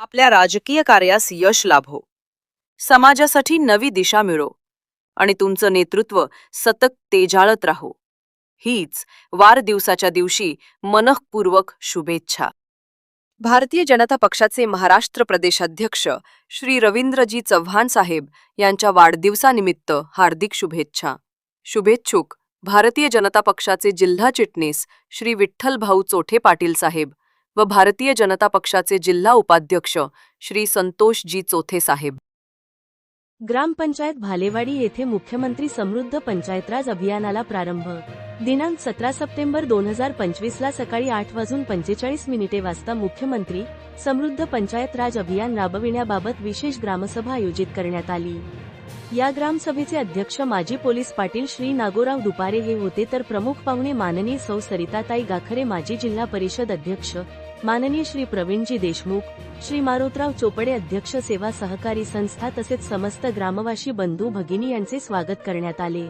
आपल्या राजकीय कार्यास यश लाभो. समाजासाठी नवी दिशा मिळो आणि तुमचं नेतृत्व सतत तेजाळत राहो. हीच वाढदिवसाच्या दिवशी मनःपूर्वक शुभेच्छा. भारतीय जनता पक्षाचे महाराष्ट्र प्रदेशाध्यक्ष श्री रवींद्रजी चव्हाण साहेब यांच्या वाढदिवसानिमित्त हार्दिक शुभेच्छा. शुभेच्छुक भारतीय जनता पक्षाचे जिल्हा चिटणीस श्री विठ्ठल भाऊ चोठे पाटील साहेब व भारतीय जनता पक्षाचे जिल्हा उपाध्यक्ष श्री संतोषजी चोथे साहेब. ग्रामपंचायत भालेवाडी येथे मुख्यमंत्री समृद्ध पंचायतराज अभियानाला प्रारंभ. दिनांक सतरा सप्टेंबर दोन हजार पंचवीसला सकाळी आठ वाजून पंचेचाळीस मिनिटे वाजता मुख्यमंत्री समृद्ध पंचायत राज अभियान राबविण्याबाबत विशेष ग्रामसभा आयोजित करण्यात आली. या ग्रामसभेचे अध्यक्ष माजी पोलीस पाटील श्री नागोराव दुपारे हे होते तर प्रमुख पाहुणे माननीय सौ सरिताताई गाखरे माजी जिल्हा परिषद अध्यक्ष माननीय श्री प्रवीणजी देशमुख श्री मारोतराव चोपडे अध्यक्ष सेवा सहकारी संस्था तसेच समस्त ग्रामवासी बंधू भगिनी यांचे स्वागत करण्यात आले.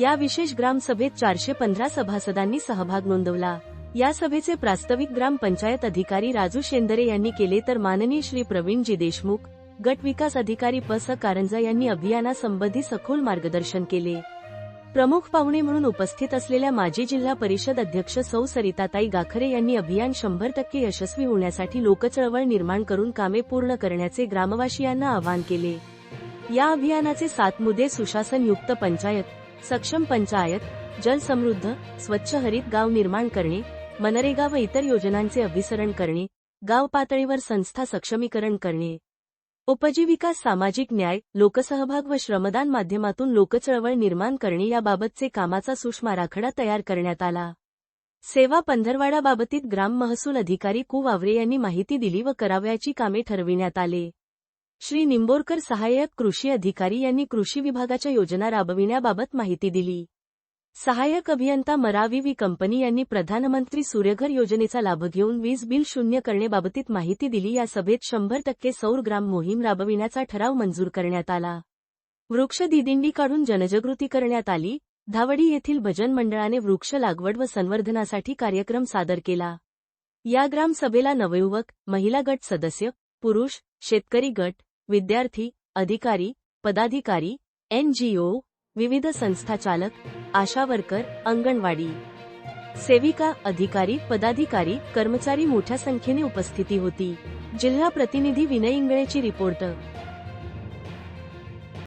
या विशेष ग्रामसभेत चारशे पंधरा सभासदांनी सहभाग नोंदवला. या सभेचे प्रास्ताविक ग्रामपंचायत अधिकारी राजू शेंदरे यांनी केले तर माननीय श्री प्रवीणजी देशमुख गट विकास अधिकारी प स कारंजा यांनी अभियानासंबंधी सखोल मार्गदर्शन केले. प्रमुख पाहुणे म्हणून उपस्थित असलेल्या माजी जिल्हा परिषद अध्यक्ष सौ सरिताताई गाखरे यांनी अभियान शंभर टक्के यशस्वी होण्यासाठी लोकचळवळ निर्माण करून कामे पूर्ण करण्याचे ग्रामवासियांना आवाहन केले. या अभियानाचे सात मुद्दे सुशासनयुक्त पंचायत सक्षम पंचायत जलसमृद्ध स्वच्छ हरित गाव निर्माण करणे मनरेगा व इतर योजनांचे अभिसरण करणे गाव पातळीवर संस्था सक्षमीकरण करणे उपजीविका सामाजिक न्याय लोकसहभाग व श्रमदान माध्यमातून लोकचळवळ निर्माण करणे याबाबतचे कामाचा सूक्ष्म आराखडा तयार करण्यात आला. सेवा पंधरवाडाबाबतीत ग्राम महसूल अधिकारी कु. वावरे यांनी माहिती दिली व करावयाची कामे ठरविण्यात आले. श्री निंबोरकर सहाय्यक कृषी अधिकारी यांनी कृषी विभागाच्या योजना राबविण्याबाबत माहिती दिली. सहाय्यक अभियंता मरावी वी कंपनी यांनी प्रधानमंत्री सूर्यघर योजनेचा लाभ घेऊन वीज बिल शून्य करण्याबाबतीत माहिती दिली. या सभेत शंभर टक्के सौर ग्राम मोहीम राबविण्याचा ठराव मंजूर करण्यात आला. वृक्ष दिदिंडी काढून जनजागृती करण्यात आली. धावडी येथील भजन मंडळाने वृक्ष लागवड व संवर्धनासाठी कार्यक्रम सादर केला. या ग्रामसभेला नवयुवक महिला गट सदस्य पुरुष शेतकरी गट विद्यार्थी अधिकारी पदाधिकारी एनजीओ विविध संस्था चालक आशा वर्कर अंगणवाडी. सेविका अधिकारी पदाधिकारी कर्मचारी मोठ्या संख्येने उपस्थिती होती. जिल्हा प्रतिनिधी विनय इंगळेची रिपोर्ट.